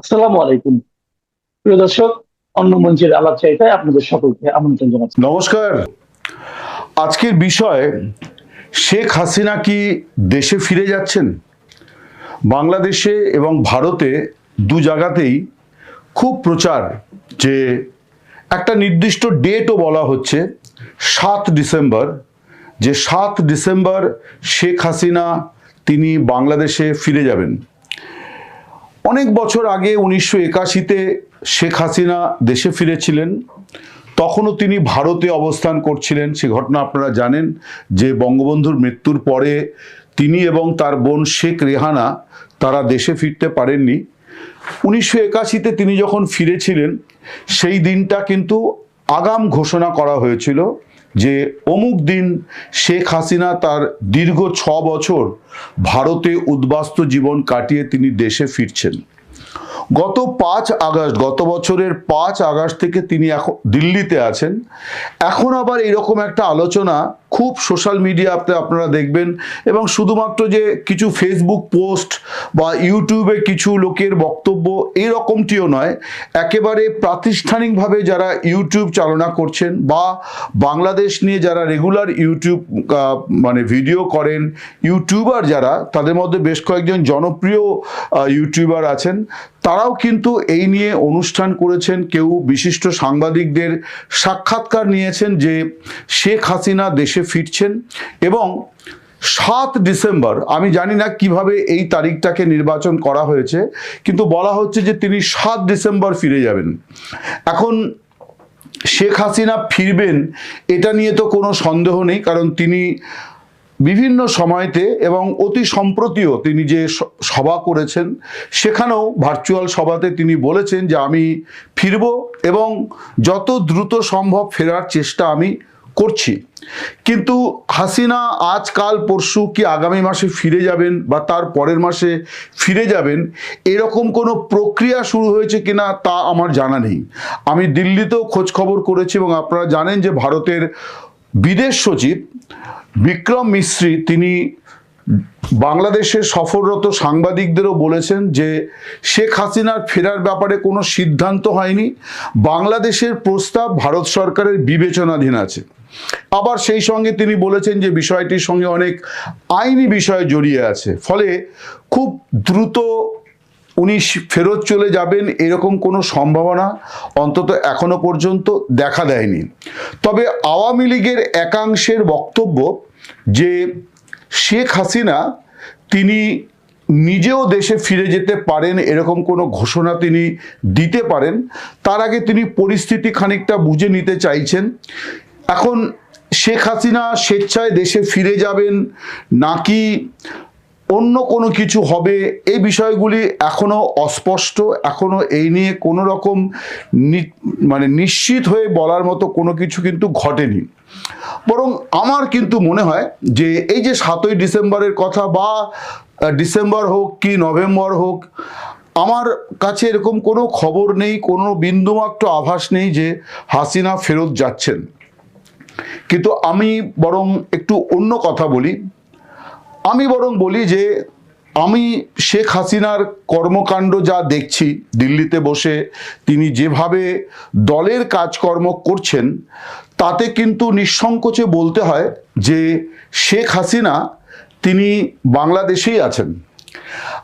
আসসালামু আলাইকুম। প্রিয় দর্শক, অন্য মঞ্চের আলাপ চাইতায় আপনাদের সকলকে আমন্ত্রণ জানাচ্ছি। নমস্কার। আজকের বিষয়, শেখ হাসিনা কি দেশে ফিরে যাচ্ছেন? বাংলাদেশে এবং ভারতে দু জায়গাতেই খুব প্রচার যে একটা নির্দিষ্ট ডেটও বলা হচ্ছে, সাত ডিসেম্বর। যে সাত ডিসেম্বর শেখ হাসিনা তিনি বাংলাদেশে ফিরে যাবেন। অনেক বছর আগে উনিশশো একাশিতে শেখ হাসিনা দেশে ফিরেছিলেন। তখনও তিনি ভারতে অবস্থান করছিলেন। সে ঘটনা আপনারা জানেন যে বঙ্গবন্ধুর মৃত্যুর পরে তিনি এবং তার বোন শেখ রেহানা তারা দেশে ফিরতে পারেননি। উনিশশো একাশিতে তিনি যখন ফিরেছিলেন, সেই দিনটা কিন্তু আগাম ঘোষণা করা হয়েছিল যে অমুক দিন শেখ হাসিনা তার দীর্ঘ ছ বছর ভারতে উদ্বাস্তু জীবন কাটিয়ে তিনি দেশে ফিরছেন। গত পাঁচ আগস্ট, গত বছরের পাঁচ আগস্ট থেকে তিনি এখন দিল্লিতে আছেন। এখন আবার এরকম একটা আলোচনা খুব সোশ্যাল মিডিয়াতে আপনারা দেখবেন এবং শুধুমাত্র যে কিছু ফেসবুক পোস্ট বা ইউটিউবে কিছু লোকের বক্তব্য এরকমটিও নয়, একেবারে প্রাতিষ্ঠানিকভাবে যারা ইউটিউব চালনা করছেন বা বাংলাদেশ নিয়ে যারা রেগুলার ইউটিউব মানে ভিডিও করেন ইউটিউবার যারা, তাদের মধ্যে বেশ কয়েকজন জনপ্রিয় ইউটিউবার আছেন। তারাও কিন্তু এই নিয়ে অনুষ্ঠান করেছেন। কেউ বিশিষ্ট সাংবাদিকদের সাক্ষাৎকার নিয়েছেন যে শেখ হাসিনা দেশে ফিরছেন এবং সাত ডিসেম্বর, আমি জানি না কীভাবে এই তারিখটাকে নির্বাচন করা হয়েছে, কিন্তু বলা হচ্ছে যে তিনি সাত ডিসেম্বর ফিরে যাবেন। এখন শেখ হাসিনা ফিরবেন, এটা নিয়ে তো কোনো সন্দেহ নেই, কারণ তিনি বিভিন্ন সময়তে এবং অতি সম্প্রতিও তিনি যে সভা করেছেন, সেখানেও ভার্চুয়াল সভাতে তিনি বলেছেন যে আমি ফিরব এবং যত দ্রুত সম্ভব ফেরার চেষ্টা আমি করছি। কিন্তু হাসিনা আজ, কাল, পরশু কি আগামী মাসে ফিরে যাবেন বা তার পরের মাসে ফিরে যাবেন, এরকম কোনো প্রক্রিয়া শুরু হয়েছে কিনা তা আমার জানা নেই। আমি দিল্লিতেও খবর করেছি এবং আপনারা জানেন যে ভারতের বিদেশ সচিব বিক্রম মিশ্রি তিনি বাংলাদেশের সফররত সাংবাদিকদেরও বলেছেন যে শেখ হাসিনার ফেরার ব্যাপারে কোনো সিদ্ধান্ত হয়নি। বাংলাদেশের প্রস্তাব ভারত সরকারের বিবেচনাধীন আছে। আবার সেই সঙ্গে তিনি বলেছেন যে বিষয়টির সঙ্গে অনেক আইনি বিষয় জড়িয়ে আছে। ফলে খুব দ্রুত উনি ফেরত চলে যাবেন এরকম কোনো সম্ভাবনা অন্তত এখনও পর্যন্ত দেখা দেয়নি। তবে আওয়ামী লীগের একাংশের বক্তব্য যে শেখ হাসিনা তিনি নিজেও দেশে ফিরে যেতে পারেন এরকম কোনো ঘোষণা তিনি দিতে পারেন, তার আগে তিনি পরিস্থিতি খানিকটা বুঝে নিতে চাইছেন। এখন শেখ হাসিনা স্বেচ্ছায় দেশে ফিরে যাবেন নাকি অন্য কোনো কিছু হবে, এই বিষয়গুলি এখনও অস্পষ্ট, এখনও এই নিয়ে কোনো রকম মানে নিশ্চিত হয়ে বলার মতো কোনো কিছু কিন্তু ঘটেনি। বরং আমার কিন্তু মনে হয় যে এই যে সাতই ডিসেম্বরের কথা বা ডিসেম্বর হোক কি নভেম্বর হোক, আমার কাছে এরকম কোনো খবর নেই, কোনো বিন্দুমাত্র আভাস নেই যে হাসিনা ফেরত যাচ্ছেন। কিন্তু আমি বরং একটু অন্য কথা বলি। আমি বরং বলি যে, আমি শেখ হাসিনার কর্মকাণ্ড যা দেখছি, দিল্লিতে বসে তিনি যেভাবে দলের কাজকর্ম করছেন, তাতে কিন্তু নিঃসংকোচে বলতে হয় যে, শেখ হাসিনা তিনি বাংলাদেশেই আছেন।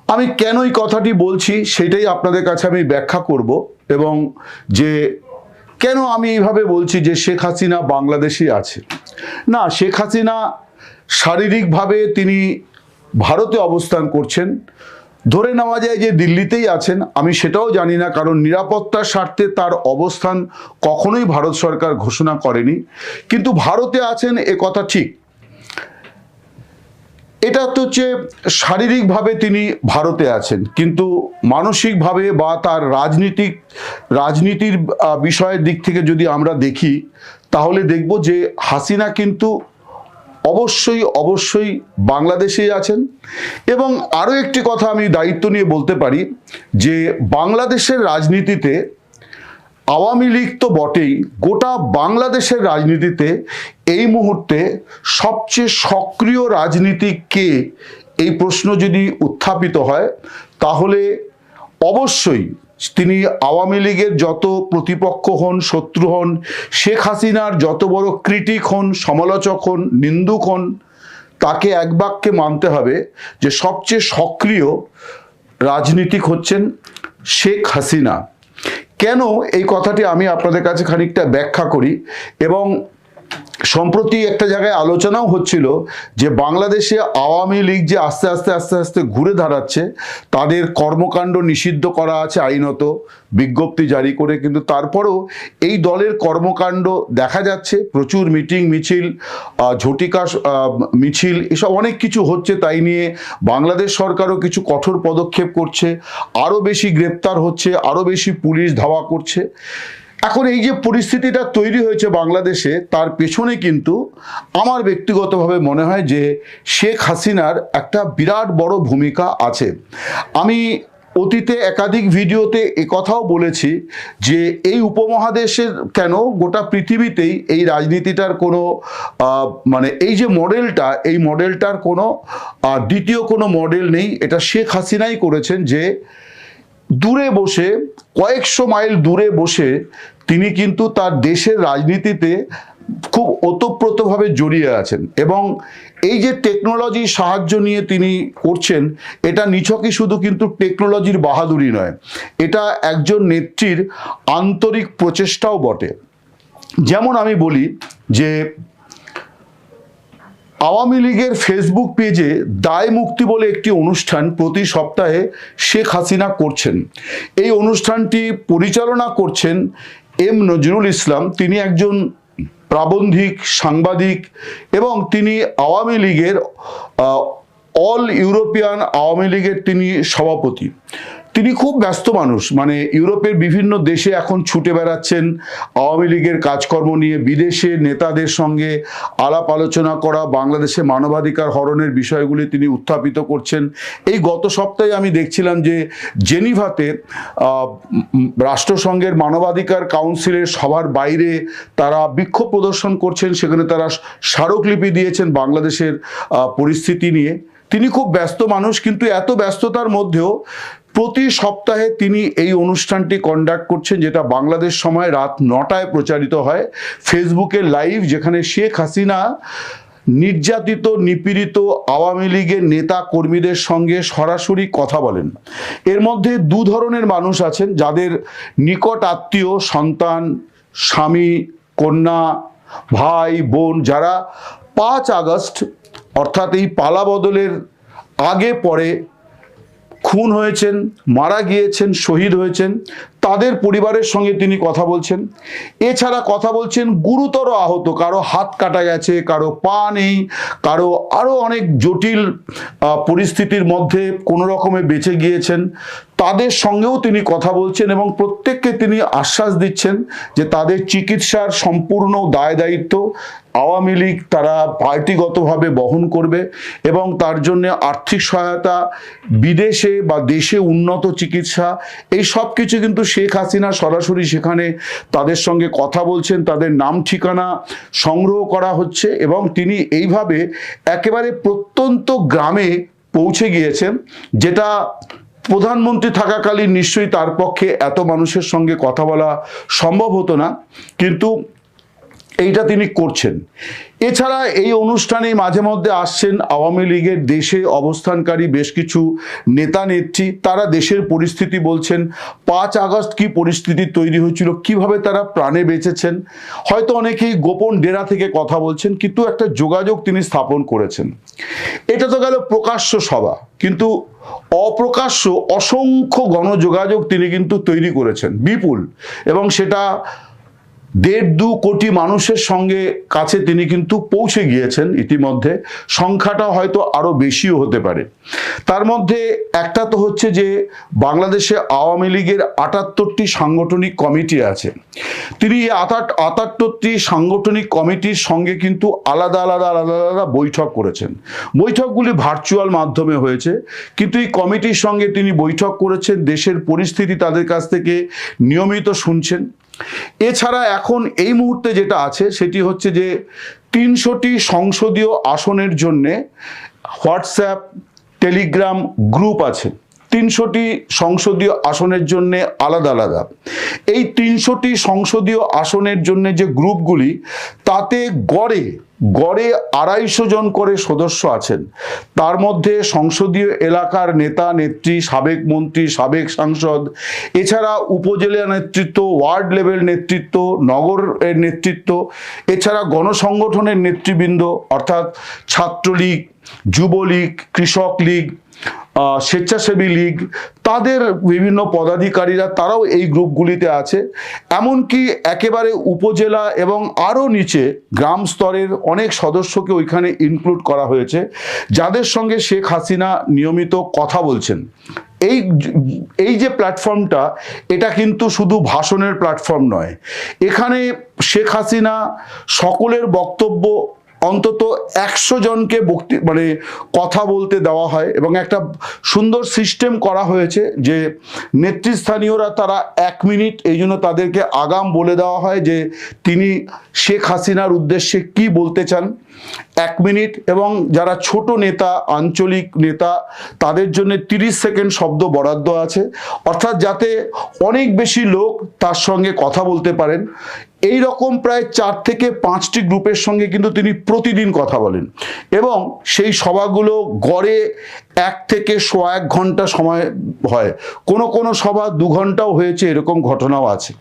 আমি কেন এই কথাটি বলছি সেটাই আপনাদের কাছে আমি ব্যাখ্যা করব এবং যে, কেন আমি এইভাবে বলছি যে শেখ হাসিনা বাংলাদেশেই আছে? না, শেখ হাসিনা শারীরিকভাবে তিনি ভারতে অবস্থান করছেন। ধরে নেওয়া যায় যে দিল্লিতেই আছেন, আমি সেটাও জানি না, কারণ নিরাপত্তার স্বার্থে তার অবস্থান কখনোই ভারত সরকার ঘোষণা করেনি। কিন্তু ভারতে আছেন, এ কথা ঠিক। এটা তো হচ্ছে শারীরিকভাবে তিনি ভারতে আছেন, কিন্তু মানসিকভাবে বা তার রাজনীতিক, রাজনীতির বিষয়ের দিক থেকে যদি আমরা দেখি, তাহলে দেখব যে হাসিনা কিন্তু অবশ্যই অবশ্যই বাংলাদেশেই আছেন। এবং আরও একটি কথা আমি দায়িত্ব নিয়ে বলতে পারি যে বাংলাদেশের রাজনীতিতে আওয়ামী লীগ তো বটেই, গোটা বাংলাদেশের রাজনীতিতে এই মুহূর্তে সবচেয়ে সক্রিয় রাজনীতি কে? এই প্রশ্ন যদি উত্থাপিত হয়, তাহলে অবশ্যই তিনি আওয়ামী লীগের যত প্রতিপক্ষ হন, শত্রু হন, শেখ হাসিনার যত বড় ক্রিটিক হন, সমালোচক হন, নিন্দুক হন, তাকে এক বাক্যে মানতে হবে যে সবচেয়ে সক্রিয় রাজনীতিক হচ্ছেন শেখ হাসিনা। কেন এই কথাটি আমি আপনাদের কাছে খানিকটা ব্যাখ্যা করি এবং সম্প্রতি একটা জায়গায় আলোচনাও হচ্ছিল যে বাংলাদেশে আওয়ামী লীগ যে আস্তে আস্তে আস্তে আস্তে ঘুরে দাঁড়াচ্ছে, তাদের কর্মকাণ্ড নিষিদ্ধ করা আছে আইনত, বিজ্ঞপ্তি জারি করে, কিন্তু তারপরেও এই দলের কর্মকাণ্ড দেখা যাচ্ছে, প্রচুর মিটিং, মিছিল ঝটিকা মিছিল, এসব অনেক কিছু হচ্ছে তাই নিয়ে বাংলাদেশ সরকারও কিছু কঠোর পদক্ষেপ করছে, আরও বেশি গ্রেপ্তার হচ্ছে, আরও বেশি পুলিশ ধাওয়া করছে। এখন এই যে পরিস্থিতিটা তৈরি হয়েছে বাংলাদেশে, তার পেছনে কিন্তু আমার ব্যক্তিগতভাবে মনে হয় যে শেখ হাসিনার একটা বিরাট বড় ভূমিকা আছে। আমি অতীতে একাধিক ভিডিওতে কথাও বলেছি যে এই উপমহাদেশের কেন গোটা পৃথিবীতেই এই রাজনীতিটার কোনো মানে এই যে মডেলটা, এই মডেলটার কোনো দ্বিতীয় কোনো মডেল নেই। এটা শেখ হাসিনাই করেছেন যে দূরে বসে, কয়েকশো মাইল দূরে বসে তিনি কিন্তু তার দেশের রাজনীতিতে খুব ওতপ্রোতভাবে জড়িয়ে আছেন এবং এই যে টেকনোলজির সাহায্য নিয়ে তিনি করছেন, এটা নিছকই শুধু কিন্তু টেকনোলজির বাহাদুরি নয়, এটা একজন নেত্রীর আন্তরিক প্রচেষ্টাও বটে। যেমন আমি বলি যে আওয়ামী লীগের ফেসবুক পেজে দায় মুক্তি বলে একটি অনুষ্ঠান প্রতি সপ্তাহে শেখ হাসিনা করছেন। এই অনুষ্ঠানটি পরিচালনা করছেন এম নজরুল ইসলাম। তিনি একজন প্রাবন্ধিক, সাংবাদিক এবং তিনি আওয়ামী লীগের অল ইউরোপিয়ান আওয়ামী লীগের তিনি সভাপতি। তিনি খুব ব্যস্ত মানুষ। মানে ইউরোপের বিভিন্ন দেশে এখন ছুটে বেড়াচ্ছেন। আওয়ামী লীগের কাজকর্ম নিয়ে বিদেশে নেতাদের সঙ্গে আলাপ আলোচনা করা, বাংলাদেশে মানবাধিকার হরণের বিষয়গুলি তিনি উত্থাপিত করছেন। এই গত সপ্তাহে আমি দেখছিলাম যে জেনিভাতে রাষ্ট্রসংঘের মানবাধিকার কাউন্সিলের সবার বাইরে তারা বিক্ষোভ প্রদর্শন করছেন। সেখানে তারা স্মারকলিপি দিয়েছেন বাংলাদেশের পরিস্থিতি নিয়ে। তিনি খুব ব্যস্ত মানুষ, কিন্তু এত ব্যস্ততার মধ্যেও প্রতি সপ্তাহে তিনি এই অনুষ্ঠানটি কন্ডাক্ট করছেন, যেটা বাংলাদেশ সময় রাত নটায় প্রচারিত হয়। ফেসবুকে লাইভ যেখানে শেখ হাসিনা নির্যাতিত, নিপীড়িত আওয়ামী লীগের নেতা কর্মীদের সঙ্গে সরাসরি কথা বলেন। এর মধ্যে দু ধরনের মানুষ আছেন, যাদের নিকট আত্মীয়, সন্তান, স্বামী, কন্যা, ভাই, বোন, যারা পাঁচ আগস্ট, অর্থাৎ এই পালা বদলের আগে পরে খুন হয়েছেন মারা গিয়েছেন শহীদ হয়েছেন। তাদের পরিবারের সঙ্গে তিনি কথা বলছেন। এছাড়া কথা বলছেন গুরুতর আহত, কারও হাত কাটা গেছে, কারও পা নেই, কারও আরও অনেক জটিল পরিস্থিতির মধ্যে কোনো রকমে বেঁচে গিয়েছেন। তাদের সঙ্গেও তিনি কথা বলছেন এবং প্রত্যেককে তিনি আশ্বাস দিচ্ছেন যে তাদের চিকিৎসার সম্পূর্ণ দায় দায়িত্ব আওয়ামী লীগ তারা পার্টিগতভাবে বহন করবে এবং তার জন্য আর্থিক সহায়তা, বিদেশে বা দেশে উন্নত চিকিৎসা, এই সব কিছু কিন্তু শেখ হাসিনা সরাসরি সেখানে তাদের সঙ্গে কথা বলছেন, তাদের নাম ঠিকানা সংগ্রহ করা হচ্ছে এবং তিনি এইভাবে একেবারে প্রত্যন্ত গ্রামে পৌঁছে গিয়েছেন, যেটা প্রধানমন্ত্রী থাকাকালীন নিশ্চয়ই তার পক্ষে এত মানুষের সঙ্গে কথা বলা সম্ভব হতো না। কিন্তু এইটা তিনি করছেন। এছাড়া এই অনুষ্ঠানে মাঝে মধ্যে আসছেন আওয়ামী লীগের দেশে অবস্থানকারী বেশ কিছু নেতা নেত্রী, তারা দেশের পরিস্থিতি বলছেন, পাঁচ আগস্ট কি পরিস্থিতি তৈরি হয়েছিল, কীভাবে তারা প্রাণে বেঁচেছেন, হয়তো অনেকেই গোপন ডেরা থেকে কথা বলছেন, কিন্তু একটা যোগাযোগ তিনি স্থাপন করেছেন। এটা তো গেল প্রকাশ্য সভা, কিন্তু অপ্রকাশ্য অসংখ্য গণযোগাযোগ তিনি কিন্তু তৈরি করেছেন, বিপুল, এবং সেটা দেড় দু কোটি মানুষের সঙ্গে কাছে তিনি কিন্তু পৌঁছে গিয়েছেন ইতিমধ্যে। সংখ্যাটা হয়তো আরও বেশিও হতে পারে। তার মধ্যে একটা তো হচ্ছে যে, বাংলাদেশে আওয়ামী লীগের আটাত্তরটি সাংগঠনিক কমিটি আছে। তিনি এই আটাট, আটাত্তরটি সাংগঠনিক কমিটির সঙ্গে কিন্তু আলাদা আলাদা আলাদা আলাদা বৈঠক করেছেন। বৈঠকগুলি ভার্চুয়াল মাধ্যমে হয়েছে। কিন্তু এই কমিটির সঙ্গে তিনি বৈঠক করেছেন, দেশের পরিস্থিতি তাদের কাছ থেকে নিয়মিত শুনছেন। এছাড়া এখন এই মুহূর্তে যেটা আছে, সেটি হচ্ছে যে তিনশোটি সংসদীয় আসনের জন্যে হোয়াটসঅ্যাপ, টেলিগ্রাম গ্রুপ আছে। তিনশোটি সংসদীয় আসনের জন্য আলাদা আলাদা। এই তিনশোটি সংসদীয় আসনের জন্য যে গ্রুপগুলি, তাতে গড়ে গড়ে আড়াইশো জন করে সদস্য আছেন। তার মধ্যে সংসদীয় এলাকার নেতা, নেত্রী, সাবেক মন্ত্রী, সাবেক সাংসদ, এছাড়া উপজেলা নেতৃত্ব, ওয়ার্ড লেভেল নেতৃত্ব নগরের নেতৃত্ব, এছাড়া গণসংগঠনের নেতৃবৃন্দ, অর্থাৎ ছাত্রলীগ, যুবলীগ, কৃষক লীগ স্বেচ্ছাসেবী লীগ, তাদের বিভিন্ন পদাধিকারীরা, তারাও এই গ্রুপগুলিতে আছে। এমনকি একেবারে উপজেলা এবং আরও নিচে গ্রাম স্তরের অনেক সদস্যকে ওইখানে ইনক্লুড করা হয়েছে, যাদের সঙ্গে শেখ হাসিনা নিয়মিত কথা বলছেন। এই এই যে প্ল্যাটফর্মটা এটা কিন্তু শুধু ভাষণের প্ল্যাটফর্ম নয়। এখানে শেখ হাসিনা সকলের বক্তব্য অন্তত একশো জনকে বক্তি মানে কথা বলতে দেওয়া হয় এবং একটা সুন্দর সিস্টেম করা হয়েছে যে নেতৃস্থানীয়রা তারা এক মিনিট এই জন্য তাদেরকে আগাম বলে দেওয়া হয় যে তিনি শেখ হাসিনার উদ্দেশ্যে কি বলতে চান। এক মিনিট এবং যারা ছোট নেতা, আঞ্চলিক নেতা, তাদের জন্য তিরিশ সেকেন্ড শব্দ বরাদ্দ আছে। অর্থাৎ যাতে অনেক বেশি লোক তার সঙ্গে কথা বলতে পারেন। এই রকম প্রায় চার থেকে পাঁচটি গ্রুপের সঙ্গে কিন্তু তিনি প্রতিদিন কথা বলেন। এবং সেই সভাগুলো গড়ে এক থেকে সোয়া এক ঘণ্টা সময় হয়। কোনো কোনো সভা দু ঘন্টাও হয়েছে, এরকম ঘটনাও আছে।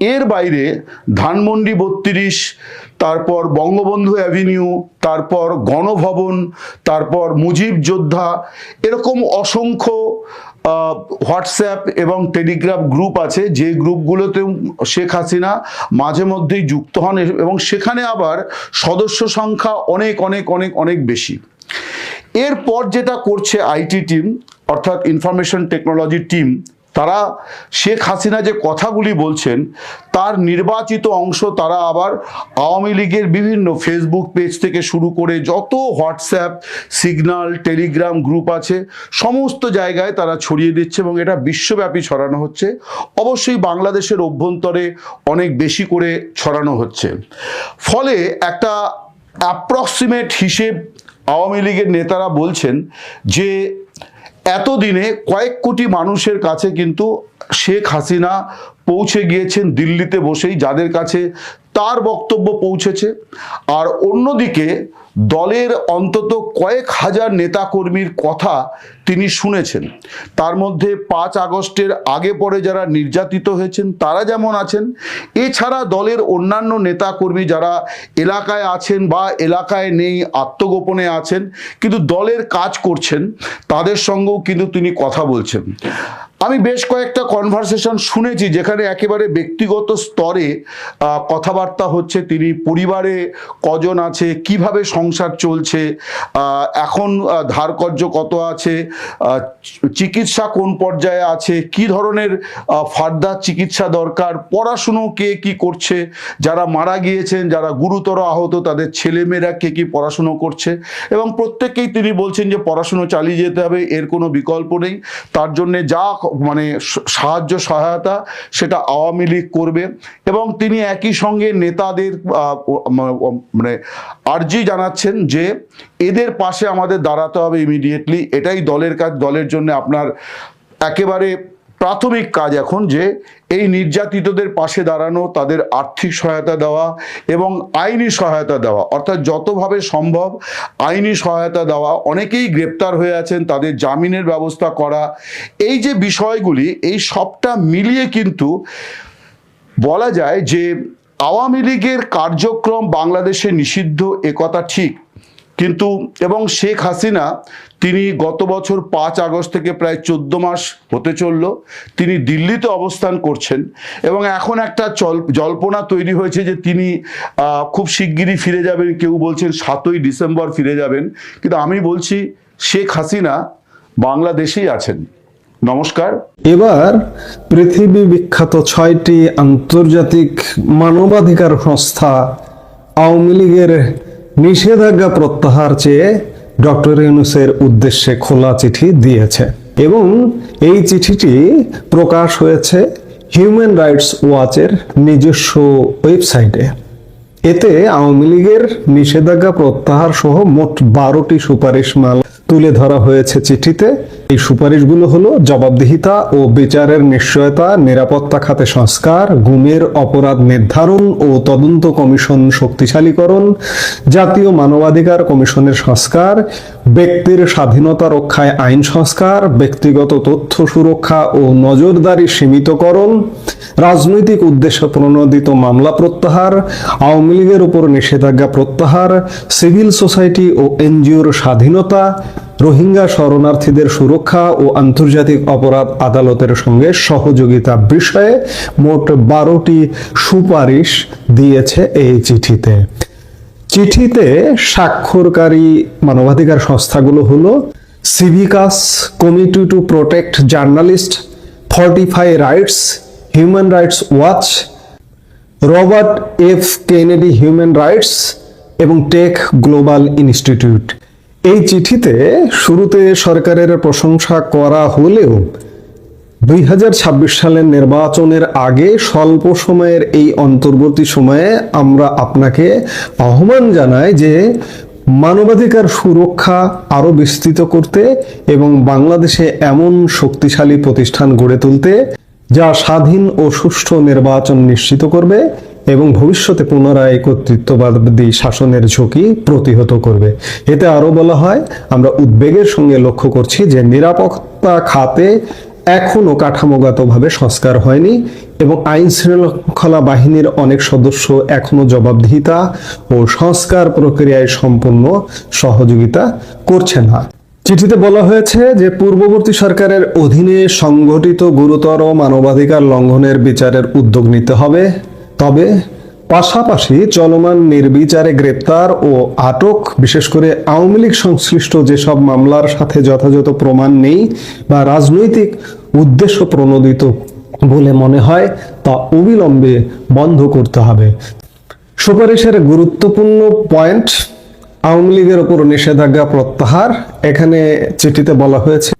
এর বাইরে ধানমন্ডি বত্রিশ, তারপর বঙ্গবন্ধু অ্যাভিনিউ, তারপর গণভবন, তারপর মুজিব যোদ্ধা, এরকম অসংখ্য হোয়াটসঅ্যাপ এবং টেলিগ্রাম গ্রুপ আছে, যে গ্রুপগুলোতে শেখ হাসিনা মাঝে মধ্যেই যুক্ত হন এবং সেখানে আবার সদস্য সংখ্যা অনেক অনেক অনেক অনেক বেশি। এরপর যেটা করছে আইটি টিম অর্থাৎ ইনফরমেশন টেকনোলজি টিম তারা শেখ হাসিনা যে কথাগুলি বলছেন, তার নির্বাচিত অংশ তারা আবার আওয়ামী লীগের বিভিন্ন ফেসবুক পেজ থেকে শুরু করে যত হোয়াটসঅ্যাপ সিগন্যাল টেলিগ্রাম গ্রুপ আছে, সমস্ত জায়গায় তারা ছড়িয়ে দিচ্ছে এবং এটা বিশ্বব্যাপী ছড়ানো হচ্ছে। অবশ্যই বাংলাদেশের অভ্যন্তরে অনেক বেশি করে ছড়ানো হচ্ছে। ফলে একটা অ্যাপ্রক্সিমেট হিসেব আওয়ামী লীগের নেতারা বলছেন যে এতদিনে কয়েক কোটি মানুষের কাছে কিন্তু শেখ হাসিনা পৌঁছে গিয়েছেন দিল্লিতে বসেই, যাদের কাছে তার বক্তব্য পৌঁছেছে। আর অন্যদিকে দলের অন্তত কয়েক হাজার নেতাকর্মীর কথা তিনি শুনেছেন। তার মধ্যে পাঁচ আগস্টের আগে পরে যারা নির্যাতিত হয়েছেন, তারা যেমন আছেন, এছাড়া দলের অন্যান্য নেতাকর্মী যারা এলাকায় আছেন বা এলাকায় নেই, আত্মগোপনে আছেন, কিন্তু দলের কাজ করছেন, তাদের সঙ্গেও কিন্তু তিনি কথা বলছেন। আমি বেশ কয়েকটা কনভারসেশন শুনেছি যেখানে একেবারে ব্যক্তিগত স্তরে কথাবার্তা হচ্ছে তিনি পরিবারে কজন আছে, কীভাবে সংসার চলছে এখন ধারকর্য কত আছে চিকিৎসা কোন পর্যায়ে আছে? কি ধরনের ফার্দার চিকিৎসা দরকার? পড়াশুনো কে কি করছে? যারা মারা গিয়েছেন, যারা গুরুতর আহত, তাদের ছেলেমেয়েরা কে কি পড়াশুনো করছে? এবং প্রত্যেককেই তিনি বলছেন যে পড়াশুনো চালিয়ে যেতে হবে, এর কোনো বিকল্প নেই। তার জন্যে যা মানে সাহায্য সহায়তা, সেটা আওয়ামী লীগ করবে। এবং তিনি একই সঙ্গে নেতাদের মানে আর্জি জানাচ্ছেন যে, এদের পাশে আমাদের দাঁড়াতে হবে ইমিডিয়েটলি এটাই দলের কাজ, দলের জন্য আপনার একেবারে প্রাথমিক কাজ এখন যে এই নির্যাতিতদের পাশে দাঁড়ানো, তাদের আর্থিক সহায়তা দেওয়া এবং আইনি সহায়তা দেওয়া। অর্থাৎ যতভাবে সম্ভব আইনি সহায়তা দেওয়া। অনেকেই গ্রেপ্তার হয়ে আছেন, তাদের জামিনের ব্যবস্থা করা। এই যে বিষয়গুলি, এই সবটা মিলিয়ে কিন্তু বলা যায় যে আওয়ামী লীগের কার্যক্রম বাংলাদেশে নিষিদ্ধ, একথা ঠিক। কিন্তু, এবং শেখ হাসিনা, তিনি গত বছর পাঁচ আগস্ট থেকে প্রায় চোদ্দ মাস হতে চলল, তিনি দিল্লিতে অবস্থান করছেন, এবং এখন একটা জল্পনা তৈরি হয়েছে যে তিনি খুব শিগগিরই ফিরে যাবেন, কেউ বলছেন সাতই ডিসেম্বর ফিরে যাবেন, কিন্তু আমি বলছি শেখ হাসিনা বাংলাদেশেই আছেন। নমস্কার। এবার পৃথিবী বিখ্যাত ছয়টি আন্তর্জাতিক মানবাধিকার সংস্থা আওয়ামী লীগের নিষেধাজ্ঞা প্রত্যাহার চেয়ে ডক্টর ইউনুসের উদ্দেশ্যে খোলা চিঠি দিয়েছে এবং এই চিঠিটি প্রকাশ হয়েছে হিউম্যান রাইটস ওয়াচের নিজস্ব ওয়েবসাইটে। এতে আওয়ামী লীগের নিষেধাজ্ঞা প্রত্যাহার সহ মোট বারোটি সুপারিশ মাল তুলে ধরা হয়েছে চিঠিতে। এই সুপারিশগুলো হলো জবাবদিহিতা ও বিচারের নিশ্চয়তা, নিরাপত্তা খাতে সংস্কার, গুমের অপরাধ নির্ধারণ ও তদন্ত কমিশন শক্তিশালীকরণ, জাতীয় মানবাধিকার কমিশনের সংস্কার, ব্যক্তির স্বাধীনতা রক্ষায় আইন সংস্কার, ব্যক্তিগত তথ্য সুরক্ষা ও নজরদারি সীমিতকরণ, রাজনৈতিক উদ্দেশ্য প্রণোদিত মামলা প্রত্যাহার, আওয়ামী লীগের উপর নিষেধাজ্ঞা প্রত্যাহার, সিভিল সোসাইটি ও এনজিওর স্বাধীনতা, রোহিঙ্গা শরণার্থীদের সুরক্ষা ও আন্তর্জাতিক অপরাধ আদালতের সঙ্গে সহযোগিতা বিষয়ে মোট বারোটি সুপারিশ দিয়েছে এই চিঠিতে। চিঠিতে স্বাক্ষরকারী মানবাধিকার সংস্থাগুলো হলো সিভিকাস committee to protect journalist Fortify Rights Human Rights Watch Robert F Kennedy Human Rights এবং টেক গ্লোবাল ইনস্টিটিউট এই চিঠিতে শুরুতে সরকারের প্রশংসা করা হলেও দুই হাজার ছাব্বিশ সালের নির্বাচনের আগে স্বল্প সময়ের এই অন্তর্বর্তী সময়ে আমরা আপনাকে আহ্বান জানাই যে মানবাধিকার সুরক্ষা আরও বিস্তৃত করতে এবং বাংলাদেশে এমন শক্তিশালী প্রতিষ্ঠান গড়ে তুলতে যা স্বাধীন ও সুষ্ঠু নির্বাচন নিশ্চিত করবে। এবং ভবিষ্যতে পুনরায় কর্তৃত্ববাদী শাসনের ঝুঁকি প্রতিহত করবে। এতে আরও বলা হয়, আমরা উদ্বেগের সঙ্গে লক্ষ্য করছি যে নিরাপত্তা খাতে এখনও কাঠামোগতভাবে সংস্কার হয়নি এবং আইন শৃঙ্খলা বাহিনীর অনেক সদস্য এখনও জবাবদিহিতা ও সংস্কার প্রক্রিয়ায় সম্পূর্ণ সহযোগিতা করছে না। চিঠিতে বলা হয়েছে যে পূর্ববর্তী সরকারের অধীনে সংগঠিত গুরুতর মানবাধিকার লঙ্ঘনের বিচারের উদ্যোগ নিতে হবে। তবে পাশাপাশি চলমান নির্বিচারে গ্রেপ্তার ও আটক, বিশেষ করে আওয়ামী লীগ সংশ্লিষ্ট যেসব মামলার সাথে যথাযথ প্রমাণ নেই বা রাজনৈতিক উদ্দেশ্য প্রণোদিত বলে মনে হয়, তা অবিলম্বে বন্ধ করতে হবে। সুপারিশের গুরুত্বপূর্ণ পয়েন্ট, আওয়ামী লীগের উপর নিষেধাজ্ঞা প্রত্যাহার, এখানে চিঠিতে বলা হয়েছে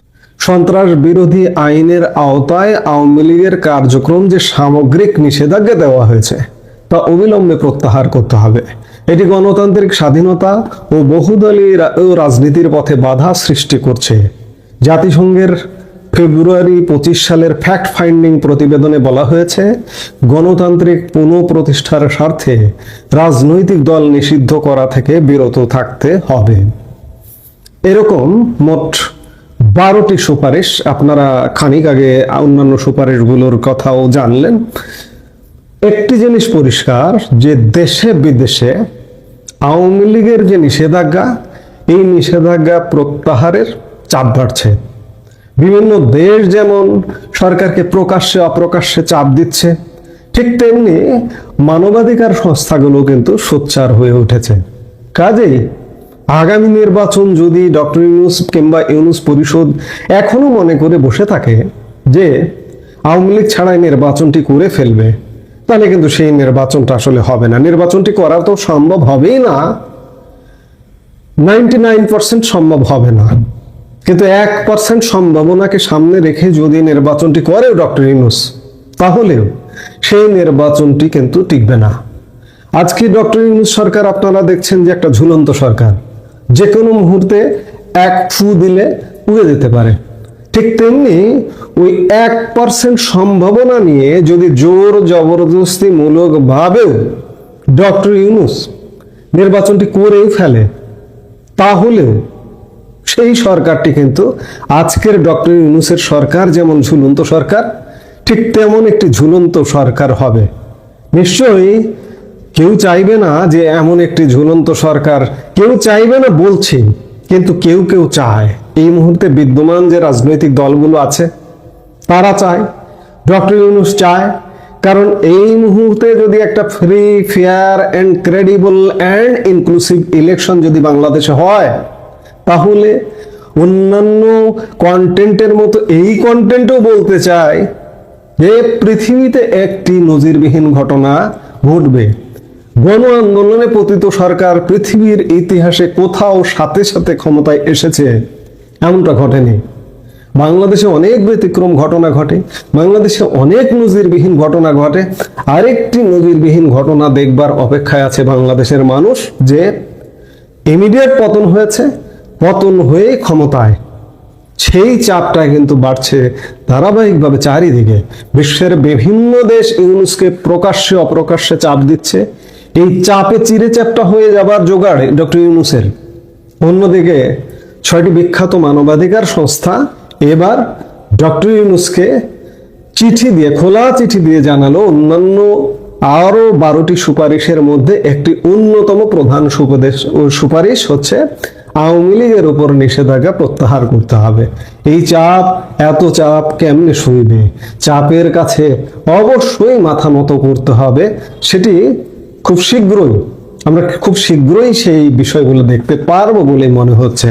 সন্ত্রাস বিরোধী আইনের আওতায় আওয়ামী লীগের কার্যক্রম যে সামগ্রিক নিষেধাজ্ঞা দেওয়া হয়েছে, তা অবিলম্বে প্রত্যাহার করতে হবে। এটি গণতান্ত্রিক স্বাধীনতা ও বহুদলীয় রাজনীতির পথে বাধা সৃষ্টি করছে। জাতিসংঘের ফেব্রুয়ারি পঁচিশ সালের ফ্যাক্ট ফাইন্ডিং প্রতিবেদনে বলা হয়েছে, গণতান্ত্রিক পুনঃপ্রতিষ্ঠার স্বার্থে রাজনৈতিক দল নিষিদ্ধ করা থেকে বিরত থাকতে হবে। এরকম মোট বারোটি সুপারিশ। আপনারা খানিক আগে অন্যান্য সুপারিশগুলোর কথাও জানলেন। একটি জিনিস পরিষ্কার, যে দেশে বিদেশে আওয়ামী লীগের যে নিষেধাজ্ঞা, এই নিষেধাজ্ঞা প্রত্যাহারের চাপ বাড়ছে। বিভিন্ন দেশ যেমন সরকারকে প্রকাশ্যে অপ্রকাশ্যে চাপ দিচ্ছে, ঠিক তেমনি মানবাধিকার সংস্থাগুলো কিন্তু সোচ্চার হয়ে উঠেছে। কাজেই আগামী নির্বাচন যদি ডক্টর ইউনুস কিংবা ইউনুস পরিষদ এখনও মনে করে বসে থাকে যে আওয়ামী লীগ ছাড়াই নির্বাচনটি করে ফেলবে, তাহলে কিন্তু সেই নির্বাচনটা আসলে হবে না। নির্বাচনটি করা তো সম্ভব হবেই না। নাইনটি নাইন পার্সেন্ট সম্ভব হবে না। কিন্তু এক পার্সেন্ট সম্ভাবনাকে সামনে রেখে যদি নির্বাচনটি করে ডক্টর ইউনুস, তাহলেও সেই নির্বাচনটি কিন্তু টিকবে না। আজকে ডক্টর ইউনুস সরকার, আপনারা দেখছেন যে একটা ঝুলন্ত সরকার। যে কোনো মুহূর্তে এক ফু দিলে উড়ে যেতে পারে। ঠিক তেমনি ওই এক পার্সেন্ট সম্ভাবনা নিয়ে যদি জোর জবরদস্তি মূলক ভাবেও ডক্টর ইউনুস নির্বাচনটি করেই ফেলে, তাহলেও সেই সরকারটি কিন্তু আজকের ডক্টর ইউনুসের সরকার যেমন ঝুলন্ত সরকার, ঠিক তেমন একটি ঝুলন্ত সরকার হবে। নিশ্চয়ই কেউ চাইবে না যে এমন একটি ঝুলন্ত সরকার, কেউ চাইবে না বলছি, কিন্তু কেউ কেউ চায়। এই মুহূর্তে বিদ্যমান যে রাজনৈতিক দলগুলো আছে, তারা চায়, ডক্টর ইউনুস চায়, কারণ এই মুহূর্তে যদি একটা free fair and credible and inclusive election যদি বাংলাদেশে হয়, তাহলে অন্যান্য কন্টেন্টের মতো এই কন্টেন্টও বলতে চায় যে পৃথিবীতে একটি নজিরবিহীন ঘটনা ঘটবে। গণ আন্দোলনে পতিত সরকার পৃথিবীর ইতিহাসে কোথাও সাথে সাথে ক্ষমতায় এসেছে, এমনটা ঘটেনি। বাংলাদেশে অনেক ব্যতিক্রম ঘটনা ঘটে, বাংলাদেশে অনেক নজিরবিহীন ঘটনা ঘটে। আরেকটি নজিরবিহীন ঘটনা দেখবার অপেক্ষায় আছে বাংলাদেশের মানুষ যে, ইমিডিয়েট পতন হয়েছে, পতন হয়ে ক্ষমতায়। সেই চাপটা কিন্তু বাড়ছে ধারাবাহিকভাবে চারিদিকে। বিশ্বের বিভিন্ন দেশ ইউনুসকে প্রকাশ্যে অপ্রকাশ্যে চাপ দিচ্ছে। এই চাপে চিরে চাপটা হয়ে যাবার জোগাড় ডক্টর ইউনুসের। অন্যদিকে, ছয়টি বিখ্যাত মানবাধিকার সংস্থা এবার ডক্টর ইউনুসকে চিঠি দিয়ে, খোলা চিঠি দিয়ে জানালো অন্যান্য আরও বারোটি সুপারিশের মধ্যে একটি অন্যতম প্রধান সুপদেশ সুপারিশ হচ্ছে আওয়ামী লীগের উপর নিষেধাজ্ঞা প্রত্যাহার করতে হবে। এই চাপ, এত চাপ কেমনে সইবে? চাপের কাছে অবশ্যই মাথা নত করতে হবে। সেটি খুব শীঘ্রই আমরা খুব শীঘ্রই সেই বিষয়গুলো দেখতে পারব বলে মনে হচ্ছে।